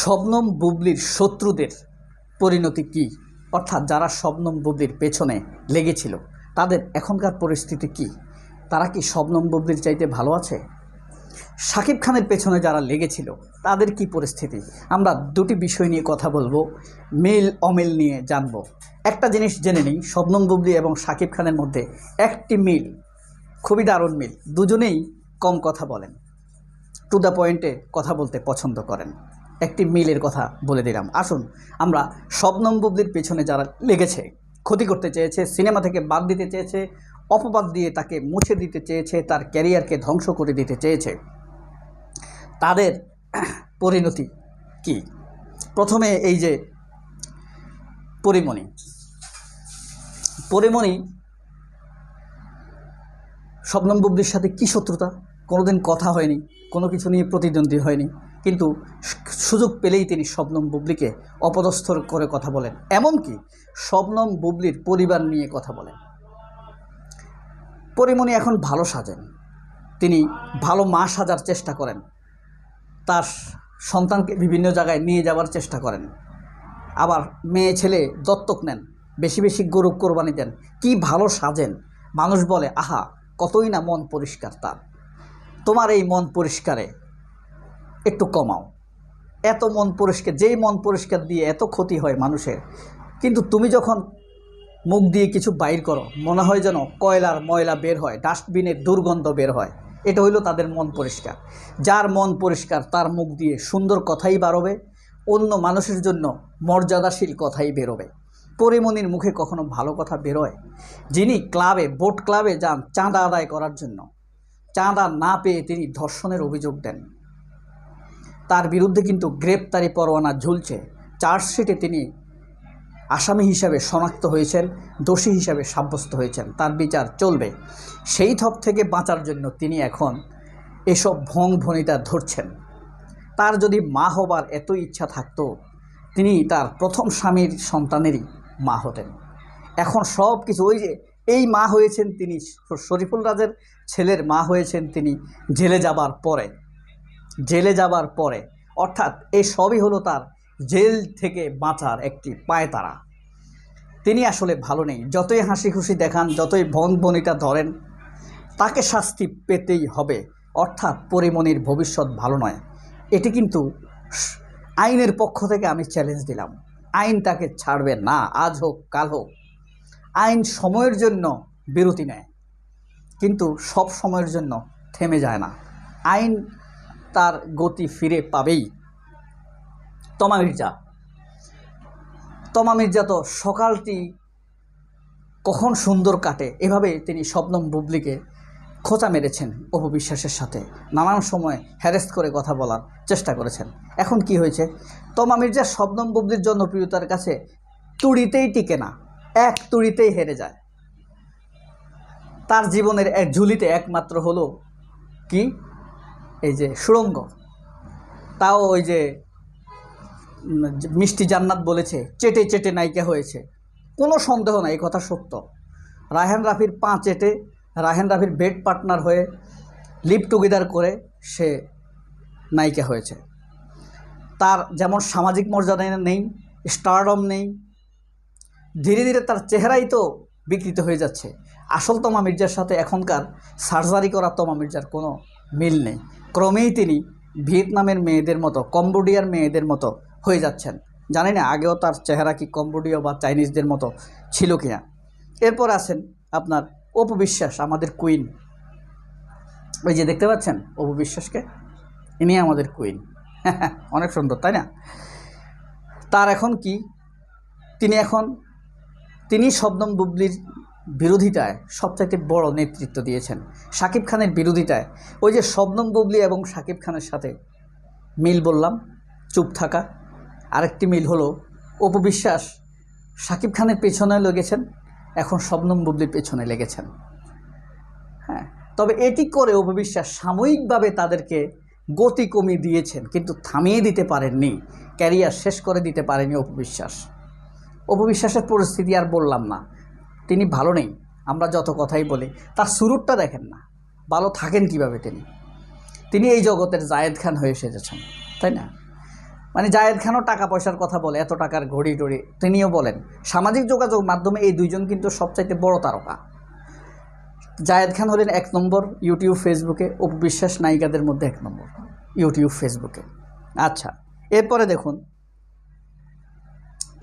শবনম বুবলির শত্রুদের পরিণতি কী? অর্থাৎ যারা শবনম বুবলির পেছনে লেগেছিল, তাদের এখনকার পরিস্থিতি কী? তারা কি শবনম বুবলির চাইতে ভালো আছে? শাকিব খানের পেছনে যারা লেগেছিল, তাদের কি পরিস্থিতি? আমরা দুটি বিষয় নিয়ে কথা বলব, মিল অমিল নিয়ে জানব। একটা জিনিস জেনে নিই, শবনম বুবলি এবং শাকিব খানের মধ্যে একটি মিল, খুবই দারুণ মিল, দুজনেই কম কথা বলেন, টু দ্য পয়েন্টে কথা বলতে পছন্দ করেন। একটি মিলের কথা বলে দিলাম। আসুন, আমরা শবনম বুবলির পেছনে যারা লেগেছে, ক্ষতি করতে চেয়েছে, সিনেমা থেকে বাদ দিতে চেয়েছে, অপবাদ দিয়ে তাকে মুছে দিতে চেয়েছে, তার ক্যারিয়ারকে ধ্বংস করে দিতে চেয়েছে, তাদের পরিণতি কি? প্রথমে এই যে পরিমণি। পরিমণি শবনম বুবলির সাথে কী শত্রুতা? কোনোদিন কথা হয়নি, কোনো কিছু নিয়ে প্রতিদ্বন্দ্বী হয়নি। কিন্তু সুযোগ পেলেই তিনি শবনম বুবলিকে অপদস্থ করে কথা বলেন। এমনকি শবনম বুবলির পরিবার নিয়ে কথা বলেন। পরিমণি এখন ভালো সাজেন। তিনি ভালো মা সাজার চেষ্টা করেন। তার সন্তানকে বিভিন্ন জায়গায় নিয়ে যাওয়ার চেষ্টা করেন। আবার মেয়ে ছেলে দত্তক নেন, বেশি বেশি গরু কোরবানি দেন। কি ভালো সাজেন। মানুষ বলে, আহা, কতই না মন পরিষ্কার তার। তোমার এই মন পরিষ্কারে একটু কমাও। এত মন পরিষ্কার, যেই মন পরিষ্কার দিয়ে এত ক্ষতি হয় মানুষের, কিন্তু তুমি যখন মুখ দিয়ে কিছু বাইর করো, মনে হয় যেন কয়লার ময়লা বের হয়, ডাস্টবিনের দুর্গন্ধ বের হয়, এটা হইল তাদের মন পরিষ্কার। যার মন পরিষ্কার, তার মুখ দিয়ে সুন্দর কথাই বাড়বে অন্য মানুষের জন্য মর্যাদাশীল কথাই বেরোবে। পরিমণির মুখে কখনো ভালো কথা বেরোয়। যিনি ক্লাবে, বোট ক্লাবে যান চাঁদা আদায় করার জন্য। চাঁদা না পেয়ে তিনি ধর্ষণের অভিযোগ দেন। তার বিরুদ্ধে কিন্তু গ্রেপ্তারি পরোয়ানা ঝুলছে। চার্জশিটে তিনি আসামি হিসাবে শনাক্ত হয়েছেন, দোষী হিসাবে সাব্যস্ত হয়েছেন। তার বিচার চলবে। সেই থপ থেকে বাঁচার জন্য তিনি এখন এসব ভং ভনিতা ধরছেন। তার যদি মা হবার এত ইচ্ছা থাকতো, তিনি তার প্রথম স্বামীর সন্তানেরই মা হতেন। এখন সব কিছু ওই যে, এই মা হয়েছেন তিনি শরীফুল রাজের ছেলের মা হয়েছেন তিনি জেলে যাবার পরে। জেলে যাবার পরে। অর্থাৎ এই সবই হলো তার জেল থেকে বাঁচার একটি পায়তারা। তিনি আসলে ভালো নেই। যতই হাসি খুশি দেখান, যতই ভন ভনিতা ধরেন, তাকে শাস্তি পেতেই হবে। অর্থাৎ পরিমণির ভবিষ্যৎ ভালো নয়। এটি কিন্তু আইনের পক্ষ থেকে আমি চ্যালেঞ্জ দিলাম। আইন তাকে ছাড়বে না, আজ হোক, কাল হোক। আইন সময়ের জন্য বিরতি নেয়, কিন্তু সব সময়ের জন্য থেমে যায় না। আইন তার গতি ফিরে পাবেই। তমা মির্জা। তমা মির্জা তো সকালটি কখন সুন্দর কাটে, এভাবে তিনি শবনম বুবলিকে খোঁচা মেরেছেন অপবিশ্বাসের সাথে। নানান সময় হ্যারেস্ট করে কথা বলার চেষ্টা করেছেন। এখন কি হয়েছে? তমা মির্জা শবনম বুবলির জনপ্রিয়তার কাছে তুড়িতেই টিকে না, এক তুড়িতেই হেরে যায়। তার জীবনের এক ঝুলিতে একমাত্র হলো কি? এই যে সুড়ঙ্গ, তাও ওই যে মিষ্টি জান্নাত বলেছে, চেটে চেটে নায়িকা হয়েছে। কোনো সন্দেহ নাই, এই কথা সত্য। রায়হান রাফির পা চেটে, রায়হান রাফির বেড পার্টনার হয়ে লিভ টুগেদার করে সে নায়িকা হয়েছে। তার যেমন সামাজিক মর্যাদা নেই স্টারডম নেই, ধীরে ধীরে তার চেহারাই তো বিকৃত হয়ে যাচ্ছে। আসল তমা মির্জার সাথে এখনকার সার্জারি করা তমা মির্জার কোনো মিল নেই। ক্রমেই তিনি ভিয়েতনামের মেয়েদের মতো, কম্বোডিয়ার মেয়েদের মতো হয়ে যাচ্ছেন। জানি না, আগেও তার চেহারা কি কম্বোডিয়া বা চাইনিজদের মতো ছিল কিনা। এরপর আছেন আপনার অপু বিশ্বাস, আমাদের কুইন। ওই যে দেখতে পাচ্ছেন অপু বিশ্বাসকে? ইনি আমাদের কুইন। অনেক সুন্দর, তাই না? তার এখন কি? তিনি এখন, তিনি শবনম বুবলির বিরোধিতায় সবচাইতে বড় নেতৃত্ব দিয়েছেন। শাকিব খানের বিরোধিতায় ওই যে শবনম বুবলি এবং শাকিব খানের সাথে মিল বললাম, চুপ থাকা। আরেকটি মিল হলো অপবিশ্বাস শাকিব খানের পেছনে লেগেছেন, এখন শবনম বুবলির পেছনে লেগেছেন। হ্যাঁ তবে এটি করে অপবিশ্বাস সাময়িকভাবে তাদেরকে গতি কমিয়ে দিয়েছেন, কিন্তু থামিয়ে দিতে পারেননি। ক্যারিয়ার শেষ করে দিতে পারেনি অপবিশ্বাস অপবিশ্বাসের পরিস্থিতি আর বললাম না। তিনি ভালো নেই, আমরা যত কথাই বলি, তার সুরুটটা দেখেন না, ভালো থাকেন কীভাবে তিনি? তিনি এই জগতের জায়েদ খান হয়ে সেজেছেন তাই না? মানে জায়েদ খানও টাকা পয়সার কথা বলে, এত টাকার ঘড়ি টড়ি, তিনিও বলেন, সামাজিক যোগাযোগ মাধ্যমে এই দুইজন কিন্তু সবচাইতে বড় তারকা। জায়েদ খান হলেন এক নম্বর, ইউটিউব, ফেসবুকে উপবিশ্বাস নায়িকাদের মধ্যে এক নম্বর, ইউটিউব, ফেসবুকে। আচ্ছা এরপরে দেখুন,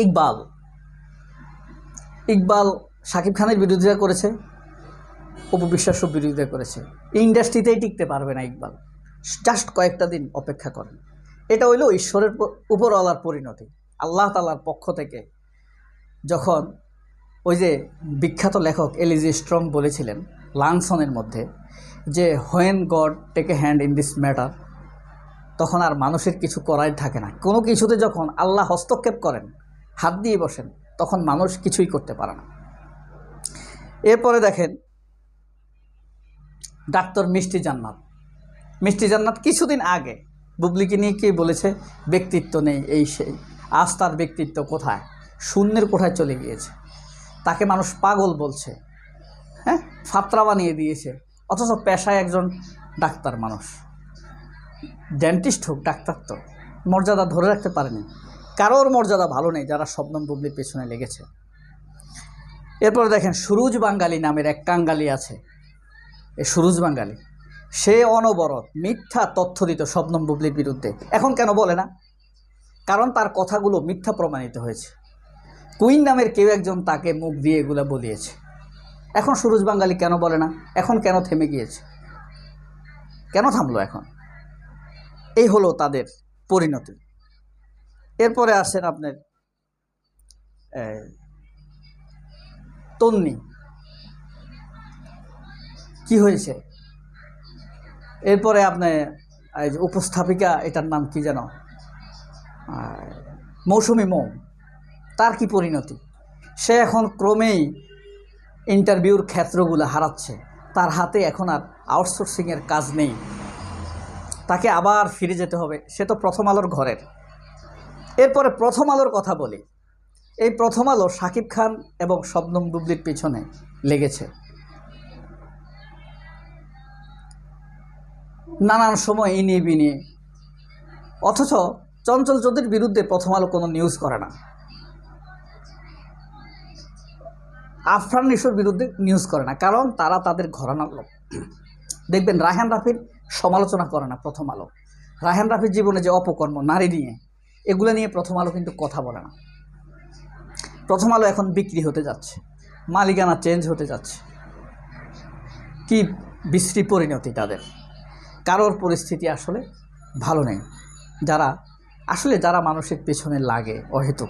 ইকবাল। ইকবাল শাকিব খানের বিরোধিতা করেছে উপবিশ্বাসও বিরোধিতা করেছে। ইন্ডাস্ট্রিতেই টিকতে পারবে না ইকবাল। জাস্ট কয়েকটা দিন অপেক্ষা করেন। এটা হইল ঈশ্বরের উপরওয়ালার পরিণতি। আল্লাহ তালার পক্ষ থেকে যখন ওই যে বিখ্যাত লেখক এলিজি স্ট্রং বলেছিলেন লাংসনের মধ্যে যে when God take a hand in this matter তখন আর মানুষের কিছু করাই থাকে না। কোনো কিছুতে যখন আল্লাহ হস্তক্ষেপ করেন, হাত দিয়ে বসেন, তখন মানুষ কিছুই করতে পারে না। এরপরে দেখেন, ডাক্তার মিষ্টি জান্নাত। মিষ্টি জান্নাত কিছুদিন আগে বুবলিকে নিয়ে কি বলেছে, ব্যক্তিত্ব নেই এই সেই আজ তার ব্যক্তিত্ব কোথায়? শূন্যের কোঠায় চলে গিয়েছে। তাকে মানুষ পাগল বলছে। হ্যাঁ? ফাত্রা বানিয়ে দিয়েছে। অথচ পেশায় একজন ডাক্তার মানুষ। ডেন্টিস্ট হোক, ডাক্তার তো। মর্যাদা ধরে রাখতে পারেনি। কারোর মর্যাদা ভালো নেই যারা শবনম বুবলির পেছনে লেগেছে। এরপর দেখেন সুরুজ বাঙ্গালি নামের এক কাঙ্গালি আছে। এ সুরুজ বাঙ্গালি সে অনবরত মিথ্যা তথ্য দিত শবনম বুবলির বিরুদ্ধে। এখন কেন বলে না? কারণ তার কথাগুলো মিথ্যা প্রমাণিত হয়েছে। কুইন নামের কেউ একজন তাকে মুখ দিয়ে এগুলো বলিয়েছে। এখন সুরুজ বাঙ্গালি কেন বলে না? এখন কেন থেমে গিয়েছে? কেন থামলো এখন? এই হলো তাদের পরিণতি। এরপরে আসেন আপনার তন্নি। কি হয়েছে? এরপরে আপনি, এই যে উপস্থাপিকা, এটার নাম কি যেন? মৌসুমি মোম তার কি পরিণতি? সে এখন ক্রমেই ইন্টারভিউর ক্ষেত্রগুলো হারাচ্ছে। তার হাতে এখন আর আউটসোর্সিংয়ের কাজ নেই। তাকে আবার ফিরে যেতে হবে। সে তো প্রথম আলোর ঘরের। এরপরে প্রথম আলোর কথা বলি। এই প্রথম আলো শাকিব খান এবং শবনম বুবলির পিছনে লেগেছে। নানান সময় এই নিয়ে অথচ চঞ্চল চৌধুরীর বিরুদ্ধে প্রথম আলো কোনো নিউজ করে না। আফরান নিশোর বিরুদ্ধে নিউজ করে না, কারণ তারা তাদের ঘরানার লোক। দেখবেন রায়হান রাফির সমালোচনা করে না প্রথম আলো। রায়হান রাফির জীবনে যে অপকর্ম, নারী নিয়ে, এগুলো নিয়ে প্রথম আলো কিন্তু কথা বলে না। প্রথম আলো এখন বিক্রি হতে যাচ্ছে। মালিকানা চেঞ্জ হতে যাচ্ছে। কি বিশ্রী পরিণতি তাদের? কারোর পরিস্থিতি আসলে ভালো নেই। যারা, আসলে যারা মানুষের পেছনে লাগে, অহেতুক,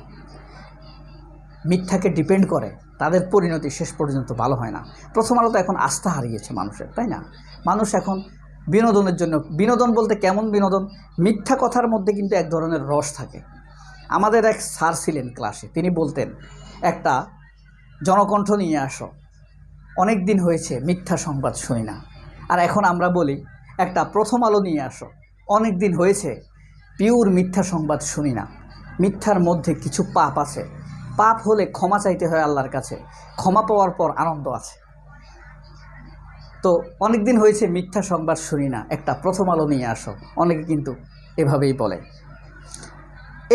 মিথ্যাকে ডিপেন্ড করে, তাদের পরিণতি শেষ পর্যন্ত ভালো হয় না। প্রথম আলো তো এখন আস্থা হারিয়েছে মানুষের, তাই না? মানুষ এখন বিনোদনের জন্য, বিনোদন বলতে কেমন বিনোদন? মিথ্যা কথার মধ্যে কিন্তু এক ধরনের রস থাকে। আমাদের এক স্যার ছিলেন ক্লাসে, তিনি বলতেন, একটা জনকণ্ঠ নিয়ে আসো। অনেক দিন হয়েছে, মিথ্যা সংবাদ শুনি না। আর এখন আমরা বলি, একটা প্রথম আলো নিয়ে আসো। অনেক দিন হয়েছে, পিওর মিথ্যা সংবাদ শুনি না। মিথ্যার মধ্যে কিছু পাপ আছে। পাপ হলে ক্ষমা চাইতে হয় আল্লাহর কাছে। ক্ষমা পাওয়ার পর আনন্দ আছে। তো অনেক দিন হয়েছে, মিথ্যা সংবাদ শুনি না। একটা প্রথম আলো নিয়ে আসো। অনেকে কিন্তু এভাবেই বলে।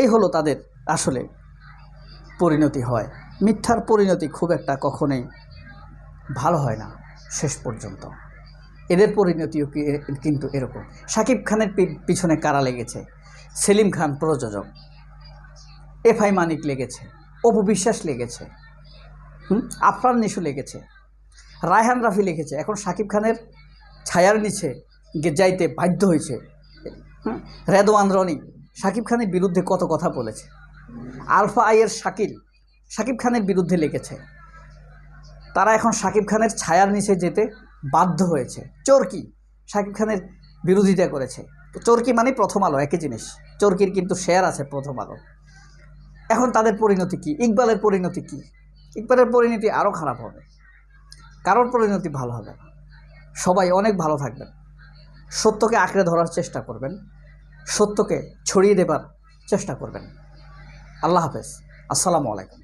এই হলো তাদের আসলে পরিণতি হয়। মিথ্যার পরিণতি খুব একটা কখনোই ভালো হয় না শেষ পর্যন্ত। এদের পরিণতিও কিন্তু এরকম। সাকিব খানের পিছনে কারা লেগেছে? সেলিম খান প্রযোজক। এফআই মানিক লেগেছে। অপু বিশ্বাস লেগেছে। আফরান নিশু লেগেছে। রায়হান রাফি লিখেছে এখন শাকিব খানের ছায়ার নিচে যাইতে বাধ্য হয়েছে। রেদওয়ান রনি শাকিব খানের বিরুদ্ধে কত কথা বলেছে? আলফা আইয়ের শাকিল শাকিব খানের বিরুদ্ধে লিখেছে, তারা এখন শাকিব খানের ছায়ার নিচে যেতে বাধ্য হয়েছে। চরকি শাকিব খানের বিরোধিতা করেছে। তো চরকি মানে প্রথম আলো, একই জিনিস। চরকির কিন্তু শেয়ার আছে প্রথম আলো। এখন তাদের পরিণতি কি? ইকবালের পরিণতি কি? ইকবালের পরিণতি আরও খারাপ হবে। কারোর পরিণতি ভালো হবে সবাই অনেক ভালো থাকবেন। সত্যকে আঁকড়ে ধরার চেষ্টা করবেন। সত্যকে ছড়িয়ে দেবার চেষ্টা করবেন। আল্লাহ হাফেজ। আসসালামু আলাইকুম।